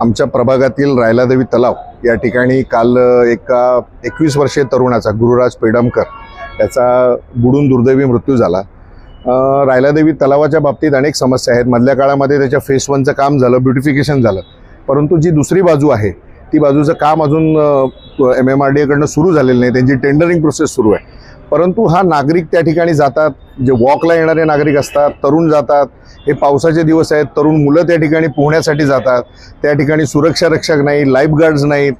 आमच्या प्रभागातील रायलादेवी तलाव या ठिकाणी काल एका एकवीस वर्षीय तरुणाचा गुरुराज पेडमकर याचा बुडून दुर्दैवी मृत्यू झाला. रायलादेवी तलावाच्या बाबतीत अनेक समस्या आहेत. मधल्या काळामध्ये त्याच्या फेस वनचं काम झालं ब्युटिफिकेशन झालं. परंतु जी दुसरी बाजू आहे ती बाजूचं काम अजून एम एम आर डी एकडनं सुरू झालेलं नाही. त्यांची टेंडरिंग प्रोसेस सुरू आहे. परंतु हा नागरिक त्या ठिकाणी जातात जे वॉकला येणारे नागरिक असतात तरुण जातात हे पावसाचे दिवस आहेत तरुण मुलं त्या ठिकाणी पोहण्यासाठी जातात त्या ठिकाणी सुरक्षा रक्षक नाही लाईफगार्ड्स नाहीत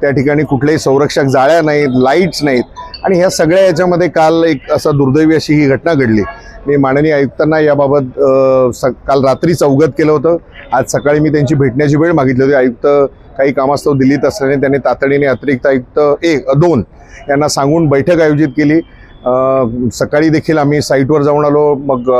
त्या ठिकाणी कुठलेही संरक्षक जाळ्या नाहीत लाईट्स नाहीत. आणि ह्या सगळ्या याच्यामध्ये काल एक असा दुर्दैवी अशी ही घटना घडली. मी माननीय आयुक्तांना याबाबत स काल रात्रीच अवगत केलं होतं. आज सकाळी मी त्यांची भेटण्याची वेळ मागितली होती. आयुक्त काही कामास्तव दिल्लीत असल्याने त्यांनी तातडीने अतिरिक्त आयुक्त एक दोन यांना सांगून बैठक आयोजित केली. सकाळी देखील आम्ही साईटवर जाऊन आलो. मग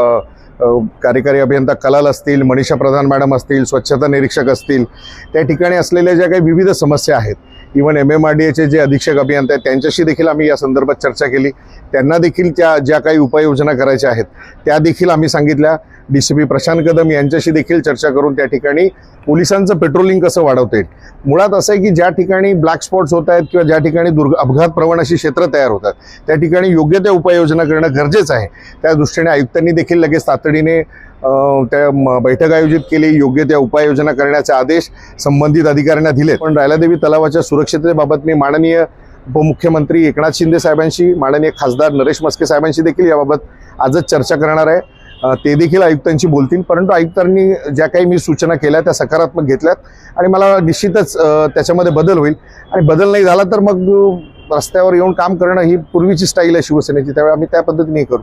कार्यकारी अभियंता कलाल असतील मनीषा प्रधान मॅडम असतील स्वच्छता निरीक्षक असतील त्या ठिकाणी असलेल्या ज्या काही विविध समस्या आहेत even M M R D एचे जे अधीक्षक अभियंता आहेत त्यांच्याशी देखील आम्ही या संदर्भात चर्चा केली. त्यांना देखील त्या ज्या काही उपाययोजना करायच्या आहेत त्या देखील आम्ही सांगितल्या. D C P Prashant Kadam यांच्याशी देखील चर्चा करून त्या ठिकाणी पोलिसांचं पेट्रोलिंग कसं वाढवता येईल. मुळात असं आहे की ज्या ठिकाणी ब्लॅक स्पॉट्स होत आहेत किंवा ज्या ठिकाणी दुर्ग अपघात प्रवण अशी क्षेत्र तयार होतात त्या ठिकाणी योग्य त्या उपाययोजना करणं गरजेचं आहे. त्या दृष्टीने आयुक्तांनी देखील लगेच तातडीने त्या म- बैठक आयोजित केली योग्य त्या उपाययोजना करण्याचे आदेश संबंधित अधिकाऱ्यांना दिले पण रायलादेवी तलावाच्या सुरक्षिततेबाबत मी माननीय उपमुख्यमंत्री एकनाथ शिंदे साहेबांशी माननीय खासदार नरेश मस्के साहेबांशी देखील याबाबत आजच चर्चा करणार आहे. ते देखील आयुक्तांशी बोलतील परंतु आयुक्तांनी ज्या काही मी सूचना केल्या त्या सकारात्मक घेतल्यात आणि मला निश्चितच त्याच्यामध्ये बदल होईल. आणि बदल नाही झाला तर मग रस्त्यावर येऊन काम करणं ही पूर्वीची स्टाईल आहे शिवसेनेची त्यावेळी आम्ही त्या पद्धतीने करू.